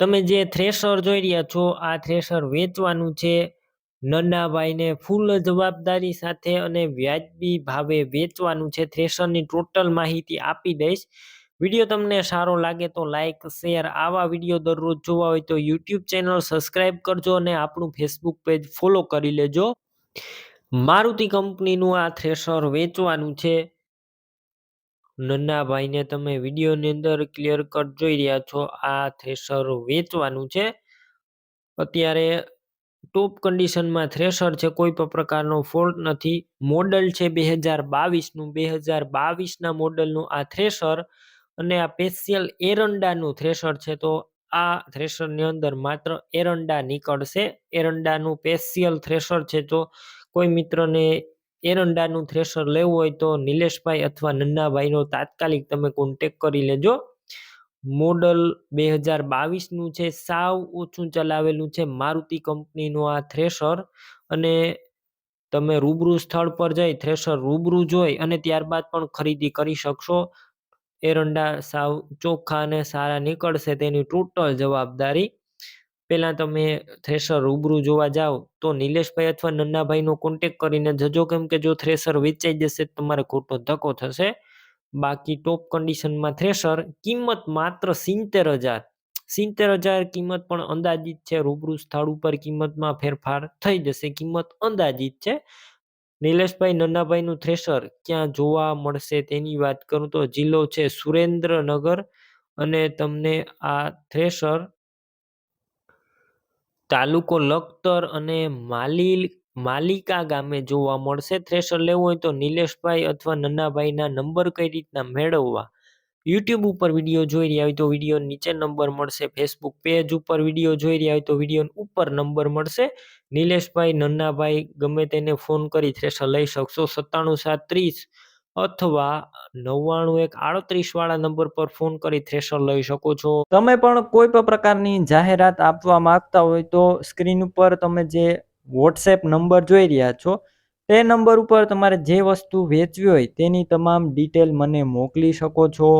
તમે જે થ્રેશર જોઈ રહ્યા છો, આ થ્રેશર વેચવાનું છે. નન્નાભાઈને ફૂલ જવાબદારી સાથે અને વ્યાજબી ભાવે વેચવાનું છે. થ્રેશરની ટોટલ માહિતી આપી દઈશ. વીડિયો તમને સારો લાગે તો લાઇક શેર આવા વીડિયો દરરોજ જોવા હોય તો યુટ્યુબ ચેનલ સબસ્ક્રાઈબ કરજો અને આપણું ફેસબુક પેજ ફોલો કરી લેજો. મારુતિ કંપનીનું આ થ્રેશર વેચવાનું છે. નન્નાભાઈને તમે વિડીયોની અંદર ક્લિયર કટ જોઈ રહ્યા છો. આ થ્રેશર વેચવાનું છે. અત્યારે ટોપ કન્ડિશનમાં થ્રેશર છે. કોઈ પણ પ્રકારનો ફોલ્ટ નથી. મોડલ છે બે હજાર બાવીસનું બે હજાર બાવીસના મોડલનું આ થ્રેશર અને આ સ્પેશિયલ એરંડાનું થ્રેશર છે. તો આ થ્રેશરની અંદર માત્ર એરંડા નીકળશે. એરંડાનું સ્પેશિયલ થ્રેશર છે. તો કોઈ મિત્રને એરંડાનું થ્રેશર લેવું હોય તો નિલેશભાઈ અથવા નન્નાભાઈનો તાત્કાલિક તમે કોન્ટેક કરી લેજો. મોડલ બે હજાર બાવીસનું છે, સાવ ઓછું ચલાવેલું છે, મારુતિ કંપનીનું આ થ્રેશર અને તમે રૂબરૂ સ્થળ પર જઈ થ્રેશર રૂબરૂ જોઈ અને ત્યારબાદ પણ ખરીદી કરી શકશો. એરંડા સાવ ચોખ્ખા અને સારા નીકળશે તેની ટોટલ જવાબદારી પહેલાં તમે થ્રેશર રૂબરૂ જોવા જાઓ તો નિલેશભાઈ અથવા નન્નાભાઈનો કોન્ટેક કરીને જજો કેમ કે જો થ્રેશર વેચાઈ જશે તમારે ખોટો ધક્કો થશે. બાકી ટોપ કન્ડિશનમાં થ્રેશર કિંમત માત્ર સિત્તેર હજાર. સિત્તેર હજાર કિંમત પણ અંદાજિત છે. રૂબરૂ સ્થળ ઉપર કિંમતમાં ફેરફાર થઈ જશે. કિંમત અંદાજિત છે. નિલેશભાઈ નન્નાભાઈનું થ્રેશર ક્યાં જોવા મળશે તેની વાત કરું તો જિલ્લો છે સુરેન્દ્રનગર અને તમને આ થ્રેશર તાલુકો લખતર અને માલી માલિકા ગામે જોવા મળશે. થ્રેશર લેવું હોય તો નિલેશભાઈ અથવા નન્નાભાઈના નંબર કઈ રીતના મેળવવા? યુટ્યુબ ઉપર વીડિયો જોઈ રહ્યા હોય તો વીડિયો નીચે નંબર મળશે. ફેસબુક પેજ ઉપર વીડિયો જોઈ રહ્યા હોય તો વીડિયો ઉપર નંબર મળશે. નિલેશભાઈ, નન્નાભાઈ ગમે તેને ફોન કરી થ્રેશર લઈ શકશો. સત્તાણું સાત ત્રીસ અથવા નવ્વાણું એક આડત્રીસ વાળા નંબર પર ફોન કરી થ્રેશર લઈ શકો છો. તમે પણ કોઈ પણ પ્રકારની જાહેરાત આપવા માંગતા હોય તો સ્ક્રીન ઉપર તમે જે વોટ્સએપ નંબર જોઈ રહ્યા છો, તે નંબર ઉપર તમારે જે વસ્તુ વેચવી હોય તેની તમામ ડિટેલ મને મોકલી શકો છો.